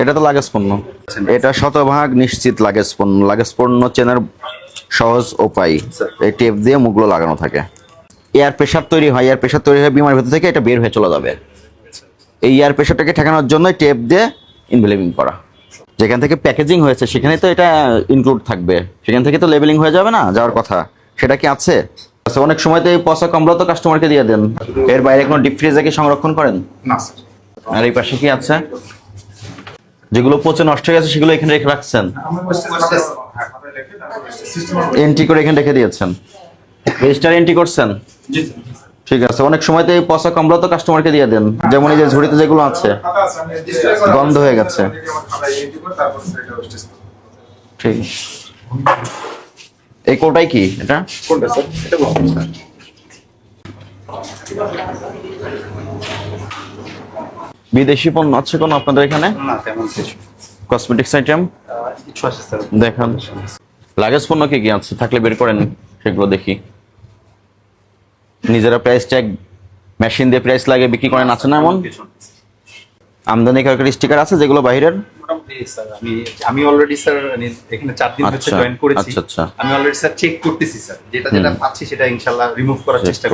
এটা তো লাগেজ পণ্য। এটা শতভাগ নিশ্চিত লাগেজ পণ্য। লাগেজ পণ্য চেনার সহজ উপায়। এই টেপ দিয়ে মুখগুলো লাগানো থাকে। এয়ার প্রেশার তৈরি হয়। এয়ার প্রেশার তৈরি হয় বিমার ভেতর থেকে এটা বের হয়ে চলে যাবে। এই এয়ার প্রেশারটাকে ঠেকানোর জন্য টেপ দিয়ে ইনভেলিভিং করা। যেখান থেকে প্যাকেজিং হয়েছে সেখানে তো এটা ইনক্লুড থাকবে। সেখান থেকে তো লেবেলিং হয়ে যাবে না যাওয়ার কথা। সেটা কি আছে? আচ্ছা, অনেক সময় তো এই পচা কমলা তো কাস্টমারকে দিয়ে দেন। এর বাইরে কোনো ডিপ ফ্রিজে কি সংরক্ষণ করেন? না আর এই পাশে কি আছে? যেগুলো পচে নষ্ট হয়ে গেছে, সেগুলো এখানে রেখে রাখছেন। এন্ট্রি করে এখানে রেখে দিয়েছেন। রেজিস্টার এন্ট্রি করছেন? ঠিক আছে, অনেক সময় তো এই পচা কমলা তো কাস্টমারকে দিয়ে দেন। যেমন এই যে ঝুড়িতে যেগুলো আছে, গন্ধ হয়ে গেছে। ঠিক। এই কোটাই কি এটা? কোনটা, স্যার? এটা বিদেশি পণ্য আছে কোনো আপনাদের এখানে? কসমেটিক্স আইটেম দেখান। লাগেজ পণ্য কি কি আছে? থাকলে বের করেন সেগুলো দেখি। নিজেরা প্রাইস ট্যাগ মেশিন দিয়ে প্রাইস লাগে বিক্রি করেন আছে না এমন? আমদানি কারকের স্টিকার আছে যেগুলো বাইরের আমি আমি অলরেডি স্যার এখানে চার দিন হচ্ছে আচ্ছা, জয়েন করেছি। আচ্ছা, আচ্ছা। আমি অলরেডি স্যার চেক করতেছি স্যার যেটা যেটা পাচ্ছি সেটা ইনশাআল্লাহ রিমুভ করার চেষ্টা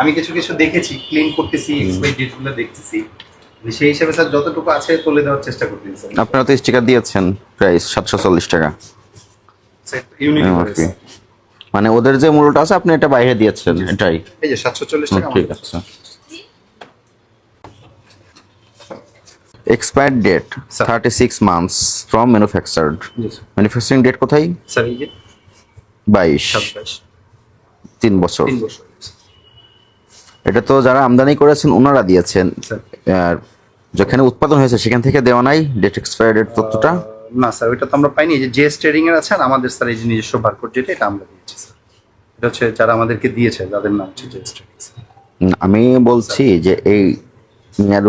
আমি কিছু কিছু দেখেছি ক্লিন করতেছি এক্সপায়ার ডেট দেখতেছি। সেই হিসাবে স্যার যতটুকু আছে তুলে দেওয়ার চেষ্টা করতেছি স্যার। আপনারা তো স্টিকার দিয়েছেন প্রাইস সাতশো চল্লিশ টাকা। ইউনিট মানে ওদের যে মূল্যটা আছে আপনি এটা বাইরে দিয়েছেন এটাই। এই যে সাতশো চল্লিশ টাকা ঠিক আছে। Expired date thirty six months from manufactured manufacturing date কোথায়? স্যার বাইশ। তিন বছর। তিন বছর। এটা তো যারা আমদানি করেছেন ওনারা দিয়েছেন। স্যার। আর যেখানে উৎপাদন হয়েছে সেখান থেকে দেওয়া নাই ডেট এক্সপায়ার ডেট তথ্যটা? না স্যার ওইটা তো আমরা পাইনি। এই যে জেএস ট্রেডিং এর আছে আর আমাদের স্যার এই যে নিজস্ব বারকোড যেটা এটা আমরা দিয়েছি স্যার। এটা হচ্ছে যারা আমাদেরকে দিয়েছে যাদের নাম হচ্ছে জেএস ট্রেডিং আমি বলছি যে এই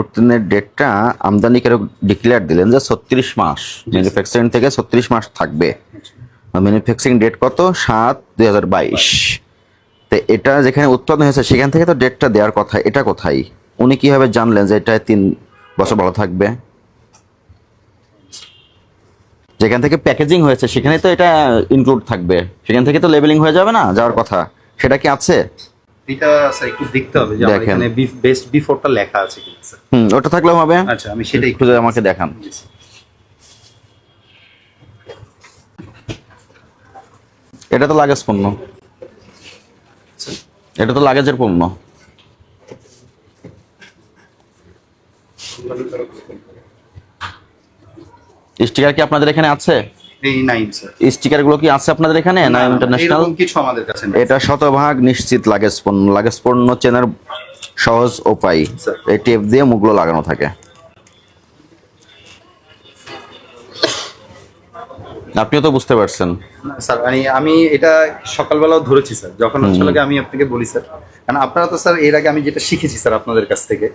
উত্তীর্ণের ডেটটা আমদানিকারক ডিক্লেয়ার দিলেন যে ছত্রিশ মাস। ম্যানুফ্যাকচারিং থেকে ছত্রিশ মাস থাকবে। ম্যানুফ্যাকচারিং ডেট কত? সাত দুই হাজার বাইশ। তো এটা যেখানে উৎপাদন হয়েছে সেখান থেকে তো ডেটটা দেওয়ার কথা এটা কোথায়? উনি কীভাবে জানলেন যে এটা তিন বছর ভালো থাকবে? যেখান থেকে প্যাকেজিং হয়েছে সেখানে তো এটা ইনক্লুড থাকবে। সেখান থেকে তো লেবেলিং হয়ে যাবে না যাওয়ার কথা। সেটা কি আছে? এটা স্যার একটু দেখতে হবে যে আমার এখানে বেস্ট বিফোরটা লেখা আছে কিনা হুম ওটা থাকলেও হবে। আচ্ছা আমি সেটাই খুঁজে আমাকে দেখান। এটা তো লাগেজ পণ্য এটা তো লাগেজের পণ্য। স্টিকার কি আপনাদের এখানে আছে? স্টিকারগুলো কি আছে আপনাদের এখানে না ইন্টারন্যাশনাল কিছু আমাদের কাছে এটা শতভাগ নিশ্চিত লাগেজ পণ্য। লাগেজ পণ্য চেনার সহজ উপায়। এই টেপ দিয়ে মুখগুলো লাগানো থাকে। আপনিও তো বুঝতে পারছেন। স্যার মানে আমি এটা সকালবেলাও ধরেছি স্যার। যখন আসলে আমি আপনাকে বলি স্যার। কারণ আপনারা তো স্যার এর আগে আমি যেটা শিখেছি স্যার আপনাদের কাছ থেকে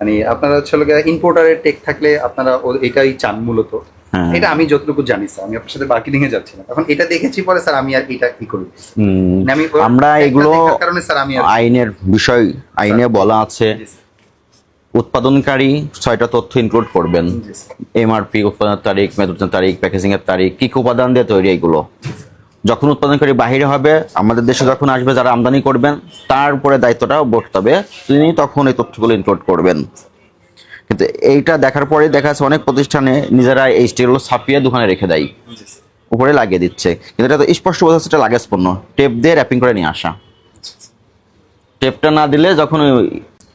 মানে আপনারা হচ্ছে ইম্পোর্টারের টেক থাকলে আপনারা এটাই চান মূলত। হ্যাঁ। এটা আমি যতটুকু জানি স্যার আমি আপনার সাথে মার্কেটিং এ যাচ্ছি না। এখন এটা দেখেছি পরে স্যার আমি আর এটা কি করি মানে আমি আমরা এগুলো কারণে স্যার আমি আইনের বিষয় আইনে বলা আছে। উৎপাদনকারী ছয়টা তথ্য ইনক্লুড করবেন। এমআরপি উৎপাদনের তারিখ মেয়াদ তারিখ প্যাকেজিং এর তারিখ কি কি উপাদান দিয়ে তৈরি এগুলো। যখন উৎপাদনকারী বাহিরে হবে আমাদের দেশে যখন আসবে যারা আমদানি করবেন তার উপরে দায়িত্বটা বসতে হবে। তিনি তখন এই তথ্যগুলো ইনক্লুড করবেন। কিন্তু এইটা দেখার পরে দেখা যাচ্ছে অনেক প্রতিষ্ঠানে নিজেরা এই স্টিলগুলো ছাপিয়ে দোকানে রেখে দেয়। উপরে লাগিয়ে দিচ্ছে। কিন্তু এটা তো স্পষ্ট বোঝা যাচ্ছে এটা লাগেজ পণ্য টেপ দিয়ে র্যাপিং করে নিয়ে আসা। টেপটা না দিলে যখন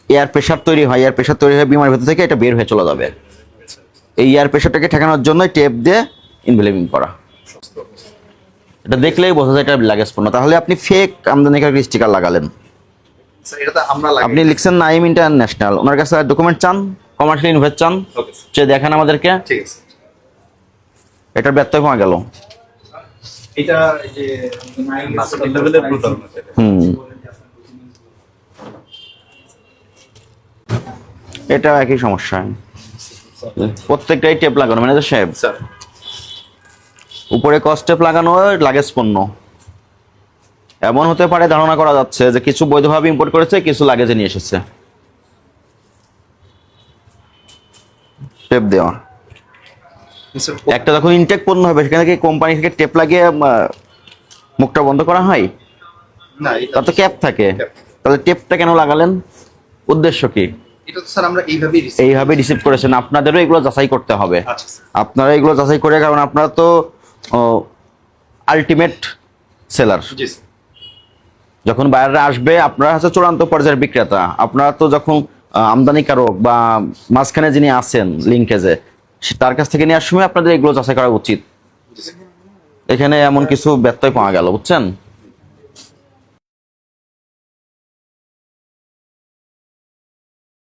এয়ার প্রেশার তৈরি হয় এয়ার প্রেশার তৈরি হয় বিমার ভেতর থেকে এটা বের হয়ে চলে যাবে। এই এয়ার প্রেশারটাকে ঠেকানোর জন্য টেপ দিয়ে ইনভেলিভিং করা। এটা দেখলেই বোঝা যায় এটা লাগেজ পণ্য তাহলে আপনি ফেক আমদানিকারী স্টিকার লাগালেন। স্যার, এটা তো আমরা লাগি আপনি লিখছেন নাইম ইন্টারন্যাশনাল ওনার কাছে ডকুমেন্ট চান কমার্শিয়াল ইনভেস্ট চান সে দেখেন আমাদেরকে। ঠিক আছে। এটার ব্যত্যয় পাওয়া গেল। হুম। এটা একই সমস্যা। প্রত্যেকটাই টেপ লাগানো মানে সাহেব স্যার উপরে কস টেপ লাগানো লাগেজ পণ্য। এমন হতে পারে ধারণা করা যাচ্ছে যে কিছু বৈধভাবে ইম্পোর্ট করেছে কিছু লাগেজে নিয়ে এসেছে। টেপ দেওয়া। একটা যখন ইনটেক পণ্য হবে সেখানে থেকে কোম্পানি থেকে টেপ লাগিয়ে মুখটা বন্ধ করা হয়? তার তো ক্যাপ থাকে। তাহলে টেপটা কেন লাগালেন? উদ্দেশ্য কি? এটা তো স্যার আমরা এইভাবেই এইভাবে রিসিভ করেছেন। আপনাদেরও এগুলো যাচাই করতে হবে। আচ্ছা আপনারা এগুলো যাচাই করে কারণ আপনারা তো আলটিমেট সেলার জি যখন বাইরে আসবে আপনারা হচ্ছে চূড়ান্ত পর্যায়ের বিক্রেতা। আপনারা তো যখন আমদানিকারক বা মাঝখানে যিনি আছেন লিঙ্কেজে তার কাছ থেকে নেওয়ার সময় আপনাদের এগুলো যাচাই করা উচিত। এখানে এমন কিছু ব্যত্যয় পাওয়া গেল বুঝছেন?